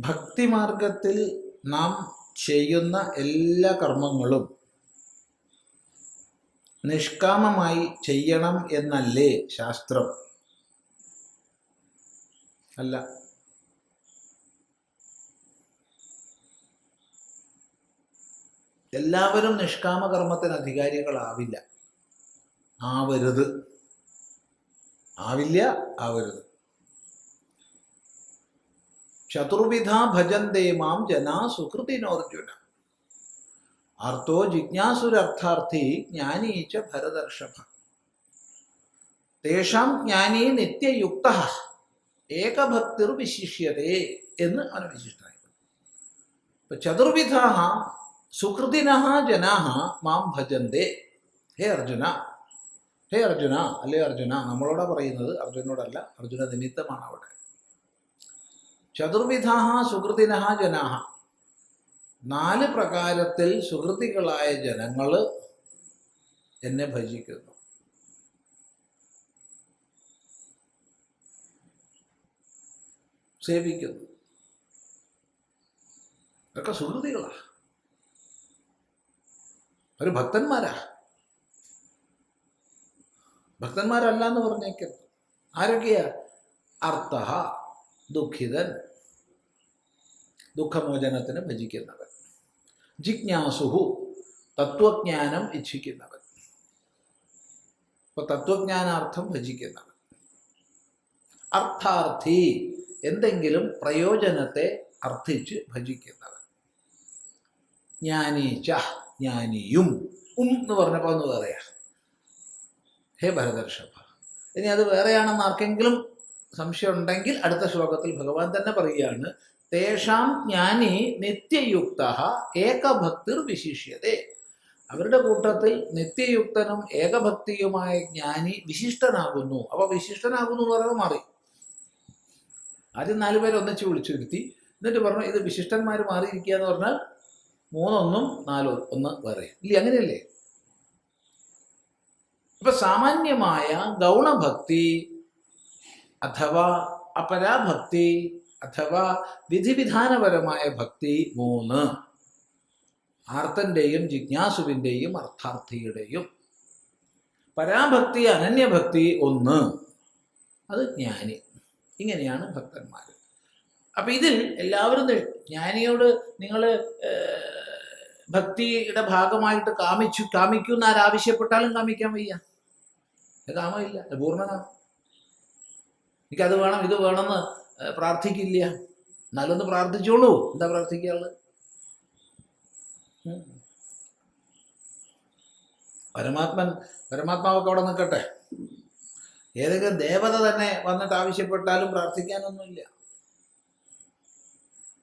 ഭക്തിമാർഗത്തിൽ നാം ചെയ്യുന്ന എല്ലാ കർമ്മങ്ങളും നിഷ്കാമമായി ചെയ്യണം എന്നല്ലേ ശാസ്ത്രം? അല്ല. എല്ലാവരും നിഷ്കാമകർമ്മത്തിന് അധികാരികളാവില്ല. ആവരുത്. ആവില്ല ആവരുത്. ചതുർവിധ ഭജന്തേ മാം ജനാ സുഹൃത്തിനോർജുന അർത്ഥോ ജിജ്ഞാസുരർത്ഥാർത്ഥി ജ്ഞാനീച്ച ഭരതർഷഭ. തേഷാം ജ്ഞാനീ നിത്യയുക്ത. ഏകഭക്തിർ വിശിഷ്യതേ എന്ന് അവന് വിശിഷ്ടനായി ഇപ്പൊ ചതുർവിധ സുഹൃതിന ജനാ മാം ഭജന്തേ. ഹേ അർജുന ഹേ അർജുന അല്ലേ അർജുന? നമ്മളോടാ പറയുന്നത് അർജുനോടല്ല അർജുന നിമിത്തമാണ് അവിടെ ചതുർവിധ സുഹൃതിന ജനാഹ. നാല് പ്രകാരത്തിൽ സുഹൃത്തുക്കളായ ജനങ്ങൾ എന്നെ ഭജിക്കുന്നു. സേവിക്കുന്നു. ഇതൊക്കെ സുഹൃത്തുക്കളാ ഒരു ഭക്തന്മാരാ. ഭക്തന്മാരല്ല എന്ന് പറഞ്ഞേക്കരുത്. ആരൊക്കെയാ? അർത്ഥ ദുഃഖിതൻ ദുഃഖമോചനത്തിന് ഭജിക്കുന്നവൻ. ജിജ്ഞാസുഹു തത്വജ്ഞാനം ഇച്ഛിക്കുന്നവൻ. ഇപ്പൊ തത്വജ്ഞാനാർത്ഥം ഭജിക്കുന്നവൻ. അർത്ഥാർത്ഥി എന്തെങ്കിലും പ്രയോജനത്തെ അർത്ഥിച്ച് ഭജിക്കുന്നവൻ. ജ്ഞാനീച്ച ജ്ഞാനിയും ഉം എന്ന് പറഞ്ഞപ്പോൾ ഒന്ന് വേറെയാ ഹേ ഭരതർഷഭ. ഇനി അത് വേറെയാണെന്ന് ആർക്കെങ്കിലും സംശയം ഉണ്ടെങ്കിൽ അടുത്ത ശ്ലോകത്തിൽ ഭഗവാൻ തന്നെ പറയുകയാണ് തേഷാം ജ്ഞാനി നിത്യയുക്ത ഏകഭക്തിർ വിശിഷ്യതേ. അവരുടെ കൂട്ടത്തിൽ നിത്യയുക്തനും ഏകഭക്തിയുമായ ജ്ഞാനി വിശിഷ്ടനാകുന്നു. അപ്പൊ വിശിഷ്ടനാകുന്നു എന്ന് പറയുമ്പോൾ മാറി. ആദ്യം നാലുപേരെ ഒന്നിച്ച് വിളിച്ചു വരുത്തി. എന്നിട്ട് പറഞ്ഞു ഇത് വിശിഷ്ടന്മാർ മാറിയിരിക്കുക എന്ന് പറഞ്ഞാൽ മൂന്നൊന്നും നാലോ ഒന്ന് വേറെ. ഇല്ല അങ്ങനെയല്ലേ? ഇപ്പൊ സാമാന്യമായ ഗൗണഭക്തി അഥവാ അപരാഭക്തി അഥവാ വിധിവിധാനപരമായ ഭക്തി മൂന്ന്. ആർത്തന്റെയും ജിജ്ഞാസുവിന്റെയും അർത്ഥാർത്ഥിയുടെയും. പരാഭക്തി അനന്യഭക്തി ഒന്ന്. അത് ജ്ഞാനി. ഇങ്ങനെയാണ് ഭക്തന്മാർ അപ്പം ഇതിൽ എല്ലാവരും ജ്ഞാനിയോട് നിങ്ങൾ ഭക്തിയുടെ ഭാഗമായിട്ട് കാമിച്ചു കാമിക്കൂ എന്ന് ആരാവശ്യപ്പെട്ടാലും കാമിക്കാൻ വയ്യ. കാമമില്ല പൂർണത. എനിക്കത് വേണം ഇത് വേണമെന്ന് പ്രാർത്ഥിക്കില്ല. എന്നാലൊന്ന് പ്രാർത്ഥിച്ചോളൂ. എന്താ പ്രാർത്ഥിക്കാനുള്ളത്? ഉം. പരമാത്മൻ പരമാത്മാവൊക്കെ അവിടെ നിൽക്കട്ടെ. ഏതെങ്കിലും ദേവത തന്നെ വന്നിട്ട് ആവശ്യപ്പെട്ടാലും പ്രാർത്ഥിക്കാനൊന്നുമില്ല.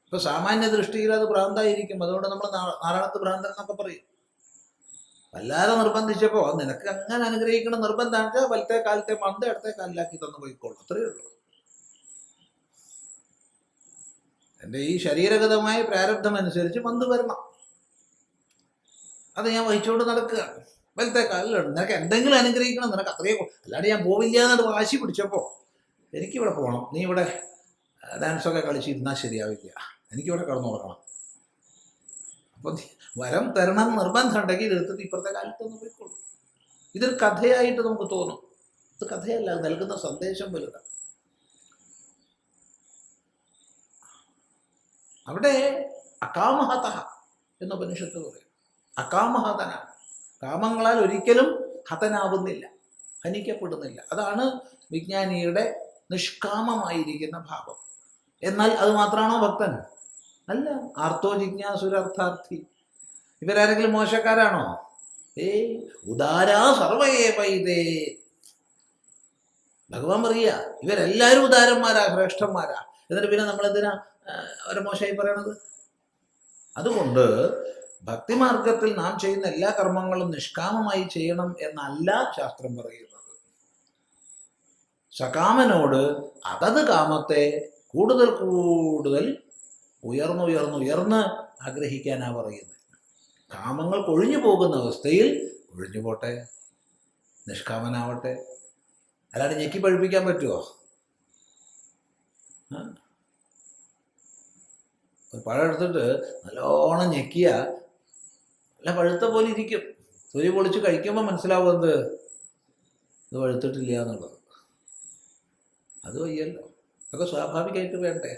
ഇപ്പൊ സാമാന്യ ദൃഷ്ടിയിൽ അത് ഭ്രാന്തായിരിക്കും. അതുകൊണ്ട് നമ്മൾ നാരായണത്ത് ഭ്രാന്തൻ എന്നൊക്കെ പറയും. വല്ലാതെ നിർബന്ധിച്ചപ്പോ നിനക്ക് അങ്ങനെ അനുഗ്രഹിക്കണം നിർബന്ധമാണ് വലത്തെ കാലത്തെ മന്ത് അടുത്ത കാലിലാക്കി തന്നു പോയിക്കോളൂ. അത്രയേ ഉള്ളൂ. എന്റെ ഈ ശരീരഗതമായ പ്രാരബ്ധം അനുസരിച്ച് മന്ത് വരണം. അത് ഞാൻ വഹിച്ചുകൊണ്ട് നടക്കുക. വലത്തെ കാലിലുണ്ട്. നിനക്ക് എന്തെങ്കിലും അനുഗ്രഹിക്കണം. നിനക്ക് അത്രയേ അല്ലാണ്ട് ഞാൻ പോവില്ല എന്നത് വാശി പിടിച്ചപ്പോൾ എനിക്കിവിടെ പോകണം നീ ഇവിടെ ഡാൻസൊക്കെ കളിച്ചിരുന്നാൽ ശരിയാവില്ല. എനിക്കിവിടെ കടന്നു അപ്പം നീ വരം തരണം നിർബന്ധം ഉണ്ടെങ്കിൽ എടുത്തത് ഇപ്പുറത്തെ കാലത്ത് ഒന്ന് പോയിക്കോളൂ. ഇതൊരു കഥയായിട്ട് നമുക്ക് തോന്നും. ഇത് കഥയല്ല നൽകുന്ന സന്ദേശം വലുതാണ് അവിടെ അകാമഹത എന്ന് ഉപനിഷത്ത് പറയും. അകാമഹതനാണ്. കാമങ്ങളാൽ ഒരിക്കലും ഹതനാവുന്നില്ല ഹനിക്കപ്പെടുന്നില്ല. അതാണ് വിജ്ഞാനിയുടെ നിഷ്കാമമായിരിക്കുന്ന ഭാവം. എന്നാൽ അത് മാത്രമാണോ ഭക്തൻ? അല്ല ആർത്തോ ജിജ്ഞാസുരർത്ഥാർത്ഥി ഇവരാരെങ്കിലും മോശക്കാരാണോ? ഏ ഉദാരാ സർവേ പൈതേ ഭഗവാൻ പറയുക ഇവരെല്ലാവരും ഉദാരന്മാരാ ശ്രേഷ്ഠന്മാരാ. എന്നിട്ട് പിന്നെ നമ്മളെന്തിനാ അവരെ മോശമായി പറയണത്? അതുകൊണ്ട് ഭക്തിമാർഗത്തിൽ നാം ചെയ്യുന്ന എല്ലാ കർമ്മങ്ങളും നിഷ്കാമമായി ചെയ്യണം എന്നല്ല ശാസ്ത്രം പറയുന്നത്. സകാമനോട് അതത് കാമത്തെ കൂടുതൽ കൂടുതൽ ഉയർന്നുയർന്ന് ഉയർന്ന് ആഗ്രഹിക്കാനാ പറയുന്നത്. കാമങ്ങൾ ഒഴിഞ്ഞു പോകുന്ന അവസ്ഥയിൽ ഒഴിഞ്ഞു പോട്ടെ നിഷ്കാമനാവട്ടെ. അല്ലാണ്ട് ഞെക്കി പഴിപ്പിക്കാൻ പറ്റുമോ? ഒരു പഴം എടുത്തിട്ട് നല്ലോണം ഞെക്കിയ നല്ല പഴുത്ത പോലെ ഇരിക്കും. തൊലി പൊളിച്ച് കഴിക്കുമ്പോൾ മനസ്സിലാവുന്നത് ഇത് പഴുത്തിട്ടില്ല എന്നുള്ളത്. അത് വയ്യല്ലോ. അതൊക്കെ സ്വാഭാവികമായിട്ട് വേണ്ടേ?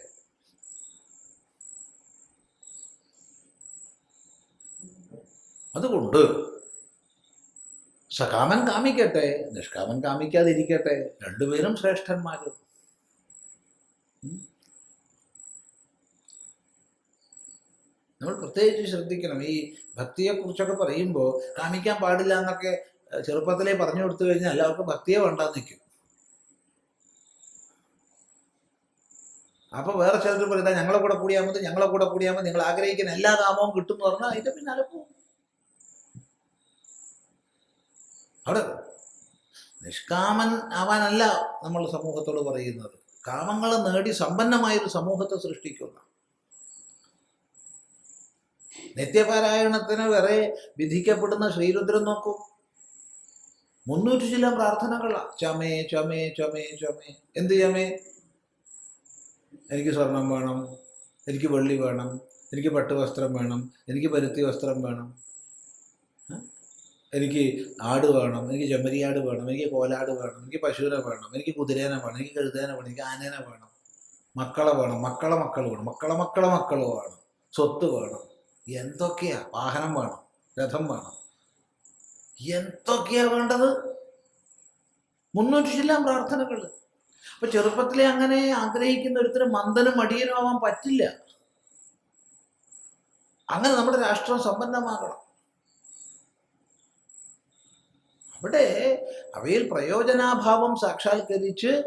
അതുകൊണ്ട് സകാമൻ കാമിക്കട്ടെ നിഷ്കാമൻ കാമിക്കാതിരിക്കട്ടെ രണ്ടുപേരും ശ്രേഷ്ഠന്മാർ നമ്മൾ പ്രത്യേകിച്ച് ശ്രദ്ധിക്കണം. ഈ ഭക്തിയെക്കുറിച്ചൊക്കെ പറയുമ്പോൾ കാമിക്കാൻ പാടില്ല എന്നൊക്കെ ചെറുപ്പത്തിലേ പറഞ്ഞു കൊടുത്തു കഴിഞ്ഞാൽ എല്ലാവർക്കും ഭക്തിയെ വേണ്ടാന്ന് നിൽക്കും അപ്പോൾ വേറെ ചിലർ പറയുന്നത് ഞങ്ങളെ കൂടെ കൂടിയാൽ മതി ഞങ്ങളെ കൂടെ കൂടിയാൽ മതി നിങ്ങൾ ആഗ്രഹിക്കുന്ന എല്ലാ കാമവും കിട്ടും എന്ന് പറഞ്ഞാൽ അതിന്റെ പിന്നാലെ പോകും. അവിടെ നിഷ്കാമൻ ആവാനല്ല നമ്മൾ സമൂഹത്തോട് പറയുന്നത്. കാമങ്ങൾ നേടി സമ്പന്നമായൊരു സമൂഹത്തെ സൃഷ്ടിക്കുന്ന. നിത്യപാരായണത്തിന് വരെ വിധിക്കപ്പെടുന്ന ശ്രീരുദ്രൻ നോക്കൂ. മുന്നൂറ്റി ചില പ്രാർത്ഥനകളാണ് ചമേ ചമേ ചമേ ചമേ. എന്ത് ചമേ? എനിക്ക് സ്വർണം വേണം എനിക്ക് വെള്ളി വേണം എനിക്ക് പട്ടുവസ്ത്രം വേണം എനിക്ക് പരുത്തി വസ്ത്രം വേണം? എനിക്ക് ആട് വേണം എനിക്ക് ചെമ്മരിയാട് വേണം എനിക്ക് കോലാട് വേണം എനിക്ക് പശുവിനെ വേണം എനിക്ക് കുതിരേനെ വേണം എനിക്ക് കഴുതേനെ വേണം എനിക്ക് ആനേനെ വേണം മക്കളെ വേണം മക്കളെ മക്കൾ വേണം മക്കളെ മക്കളെ മക്കൾ വേണം സ്വത്ത് വേണം എന്തൊക്കെയാ? വാഹനം വേണം രഥം വേണം. എന്തൊക്കെയാ വേണ്ടത്? മുന്നൂറ്റി ചില്ലാം പ്രാർത്ഥനകൾ. അപ്പൊ ചെറുപ്പത്തിലെ അങ്ങനെ ആഗ്രഹിക്കുന്ന ഒരുത്തരം മന്ദനും മടിയനും ആവാൻ പറ്റില്ല. അങ്ങനെ നമ്മുടെ രാഷ്ട്രം സമ്പന്നമാകണം അവിടെ അവയിൽ പ്രയോജനാഭാവം സാക്ഷാത്കരിച്ച്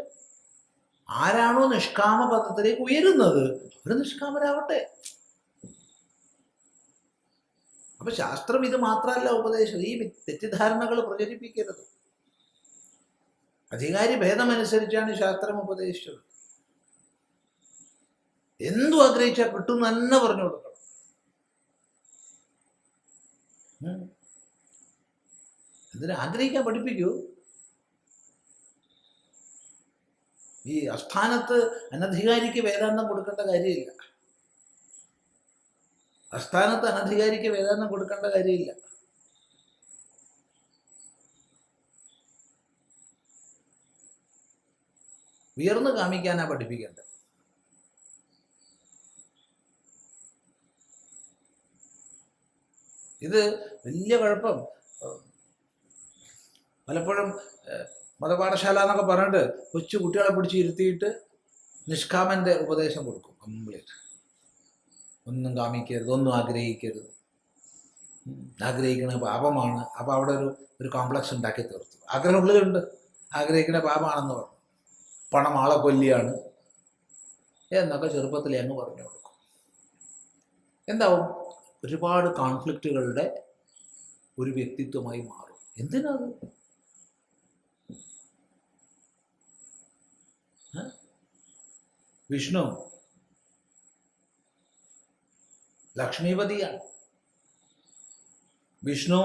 ആരാണോ നിഷ്കാമ പദത്തിലേക്ക് ഉയരുന്നത്? അവർ നിഷ്കാമരാവട്ടെ. അപ്പൊ ശാസ്ത്രം ഇത് മാത്രമല്ല ഉപദേശം. ഈ തെറ്റിദ്ധാരണകൾ പ്രചരിപ്പിക്കരുത്. അധികാരി ഭേദമനുസരിച്ചാണ് ശാസ്ത്രം ഉപദേശിച്ചത്. എന്തു ആഗ്രഹിച്ചാൽ കിട്ടും തന്നെ പറഞ്ഞു കൊടുക്കണം. എന്തിനാഗ്രഹിക്കാൻ പഠിപ്പിക്കൂ. ഈ അസ്ഥാനത്ത് അനധികാരിക്ക് വേദാന്തം കൊടുക്കേണ്ട കാര്യമില്ല. അസ്ഥാനത്ത് അനധികാരിക്ക് വേദാന്തം കൊടുക്കേണ്ട കാര്യമില്ല. ഉയർന്നു കാമിക്കാനാ പഠിപ്പിക്കേണ്ടത്. ഇത് വലിയ കുഴപ്പം. പലപ്പോഴും മതപാഠശാല എന്നൊക്കെ പറഞ്ഞിട്ട് കൊച്ചു കുട്ടികളെ പിടിച്ച് ഇരുത്തിയിട്ട് നിഷ്കാമന്റെ ഉപദേശം കൊടുക്കും കംപ്ലീറ്റ് ഒന്നും കാമിക്കരുത് ഒന്നും ആഗ്രഹിക്കരുത്. ആഗ്രഹിക്കുന്ന പാപമാണ്. അപ്പോൾ അവിടെ ഒരു ഒരു കോംപ്ലക്സ് ഉണ്ടാക്കി തീർത്തു. ആഗ്രഹം ഉള്ളിലുണ്ട് ആഗ്രഹിക്കുന്ന പാപമാണെന്ന് പറഞ്ഞു. പണം ആളെ കൊല്ലിയാണ്. എന്നൊക്കെ ചെറുപ്പത്തിൽ അങ്ങ് പറഞ്ഞു കൊടുക്കും. എന്താവും? ഒരുപാട് കോൺഫ്ലിക്റ്റുകളുടെ ഒരു വ്യക്തിത്വമായി മാറും. എന്തിനത് വിഷ്ണു ലക്ഷ്മീപതിയാണ് വിഷ്ണു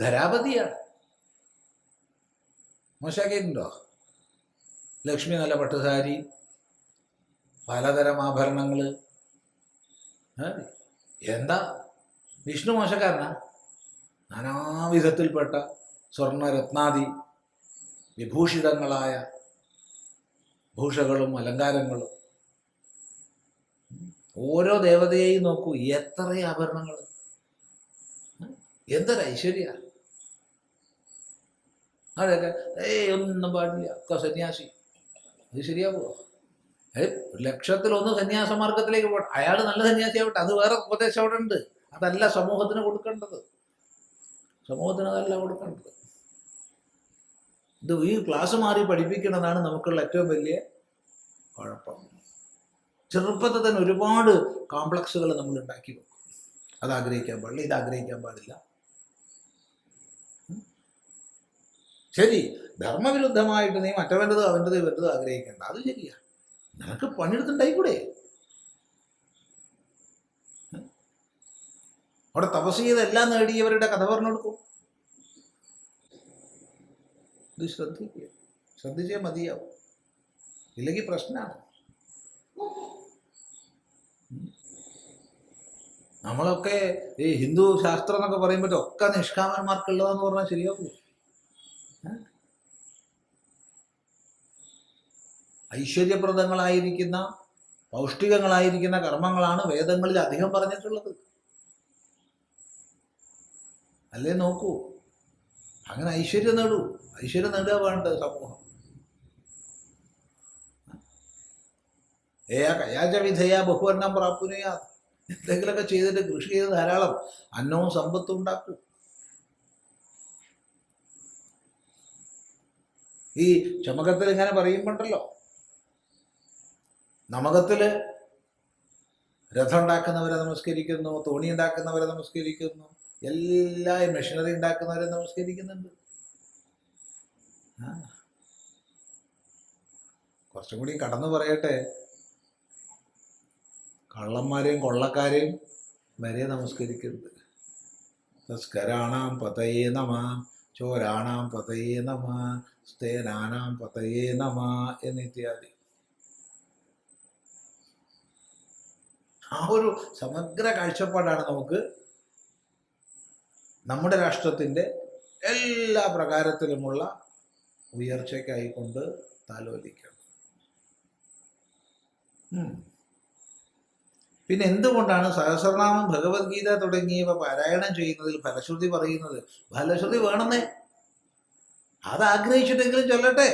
ധരാപതിയാണ് മോശമാക്കിയിട്ടുണ്ടോ ലക്ഷ്മി നല്ല പട്ടുസാരി പലതരം ആഭരണങ്ങൾ എന്താ? വിഷ്ണു മോശക്കാരനാ? നാനാവിധത്തിൽപ്പെട്ട സ്വർണരത്നാദി വിഭൂഷിതങ്ങളായ ഭൂഷകളും അലങ്കാരങ്ങളും. ഓരോ ദേവതയെയും നോക്കൂ എത്ര ആഭരണങ്ങൾ. എന്തൊരു ഐശ്വര്യ. അതൊക്കെ ഏയ് ഒന്നും പാടില്ല. ഒക്കെ സന്യാസി. അത് ശരിയാവോ ഏ ഒരു ലക്ഷത്തിലൊന്ന് സന്യാസ മാർഗത്തിലേക്ക് പോകട്ടെ അയാൾ നല്ല സന്യാസിയാവട്ടെ. അത് വേറെ ഉപദേശം അവിടെ ഉണ്ട്. അതല്ല സമൂഹത്തിന് കൊടുക്കേണ്ടത്. സമൂഹത്തിന് അതല്ല കൊടുക്കേണ്ടത്. ഇത് ഈ ക്ലാസ് മാറി പഠിപ്പിക്കുന്നതാണ് നമുക്കുള്ള ഏറ്റവും വലിയ കുഴപ്പം. ചെറുപ്പത്തിൽ തന്നെ ഒരുപാട് കോംപ്ലക്സുകൾ നമ്മൾ ഉണ്ടാക്കി വെക്കും. അത് ആഗ്രഹിക്കാൻ പാടില്ല ഇത് ആഗ്രഹിക്കാൻ പാടില്ല. ശരി ധർമ്മവിരുദ്ധമായിട്ട് നീ മറ്റവന്റെതോ അവന്റെതോ ഇവന്റെതോ ആഗ്രഹിക്കേണ്ട. അത് ശരിയാ. നിനക്ക് പണിയെടുത്തുണ്ടായിക്കൂടെ. അവിടെ തപസ് ചെയ്ത് എല്ലാം നേടിയവരുടെ കഥ പറഞ്ഞു കൊടുക്കും. ഇത് ശ്രദ്ധിക്കുക. ശ്രദ്ധിച്ചേ മതിയാവും. ഇല്ലെങ്കിൽ പ്രശ്നമാണ്. നമ്മളൊക്കെ ഈ ഹിന്ദു ശാസ്ത്രം എന്നൊക്കെ പറയുമ്പോൾ ഒക്കെ നിഷ്കാമന്മാർക്കുള്ളതെന്ന് പറഞ്ഞാൽ ശരിയാവൂ. ഐശ്വര്യപ്രദങ്ങളായിരിക്കുന്ന പൗഷ്ടികങ്ങളായിരിക്കുന്ന കർമ്മങ്ങളാണ് വേദങ്ങളിൽ അധികം പറഞ്ഞിട്ടുള്ളത്. അല്ലേ നോക്കൂ. അങ്ങനെ ഐശ്വര്യം നേടൂ. ഐശ്വര്യം നേടുക വേണ്ടത് സമൂഹം. ഏയാ കയാച വിധേയ ബഹുവർണം പ്രാപ്നുയാ. എന്തെങ്കിലുമൊക്കെ ചെയ്തിട്ട് കൃഷി ചെയ്ത് ധാരാളം അന്നവും സമ്പത്തും ഉണ്ടാക്കും. ഈ ചമകത്തിൽ ഇങ്ങനെ പറയുമ്പോണ്ടല്ലോ. നമകത്തിൽ രഥം ഉണ്ടാക്കുന്നവരെ നമസ്കരിക്കുന്നു തോണി ഉണ്ടാക്കുന്നവരെ നമസ്കരിക്കുന്നു. എല്ലാ മെഷീനറി ഉണ്ടാക്കുന്നവരെ നമസ്കരിക്കുന്നുണ്ട്. കുറച്ചും കൂടി കടന്നു പറയട്ടെ. കള്ളന്മാരെയും കൊള്ളക്കാരെയും വരെ നമസ്കരിക്കരുത്. തസ്കരാണാം പതയേ നമ ചോരാണാം പതയേ നമ സ്തേനാനാം പതയേ നമ എന്നിത്യാദി. ആ ഒരു സമഗ്ര കാഴ്ചപ്പാടാണ് നമുക്ക് നമ്മുടെ രാഷ്ട്രത്തിന്റെ എല്ലാ പ്രകാരത്തിലുമുള്ള ഉയർച്ചയ്ക്കായിക്കൊണ്ട് താലോലിക്കണം. പിന്നെ എന്തുകൊണ്ടാണ് സഹസ്രനാമം ഭഗവത്ഗീത തുടങ്ങിയവ പാരായണം ചെയ്യുന്നതിൽ ഫലശ്രുതി പറയുന്നത്? ഫലശ്രുതി വേണമെന്നേ. അത് ആഗ്രഹിച്ചിട്ടെങ്കിലും ചൊല്ലട്ടെ.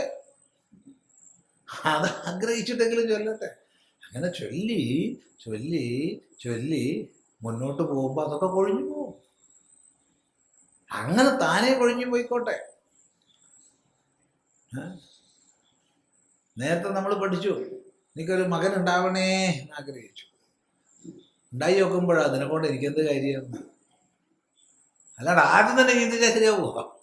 അത് ആഗ്രഹിച്ചിട്ടെങ്കിലും ചൊല്ലട്ടെ. അങ്ങനെ ചൊല്ലി ചൊല്ലി ചൊല്ലി മുന്നോട്ട് പോകുമ്പോൾ അതൊക്കെ കൊഴിഞ്ഞു പോകും. അങ്ങനെ താനേ കൊഴിഞ്ഞു പോയിക്കോട്ടെ. നേരത്തെ നമ്മൾ പഠിച്ചു. എനിക്കൊരു മകൻ ഉണ്ടാവണേ എന്ന് ആഗ്രഹിച്ചു. ഉണ്ടായി നോക്കുമ്പോഴാ അതിനെ കൊണ്ട് എനിക്കെന്ത് കാര്യം? അല്ലാണ്ട് ആദ്യം തന്നെ ചിന്തിച്ചാൽ ശരിയാവുമോ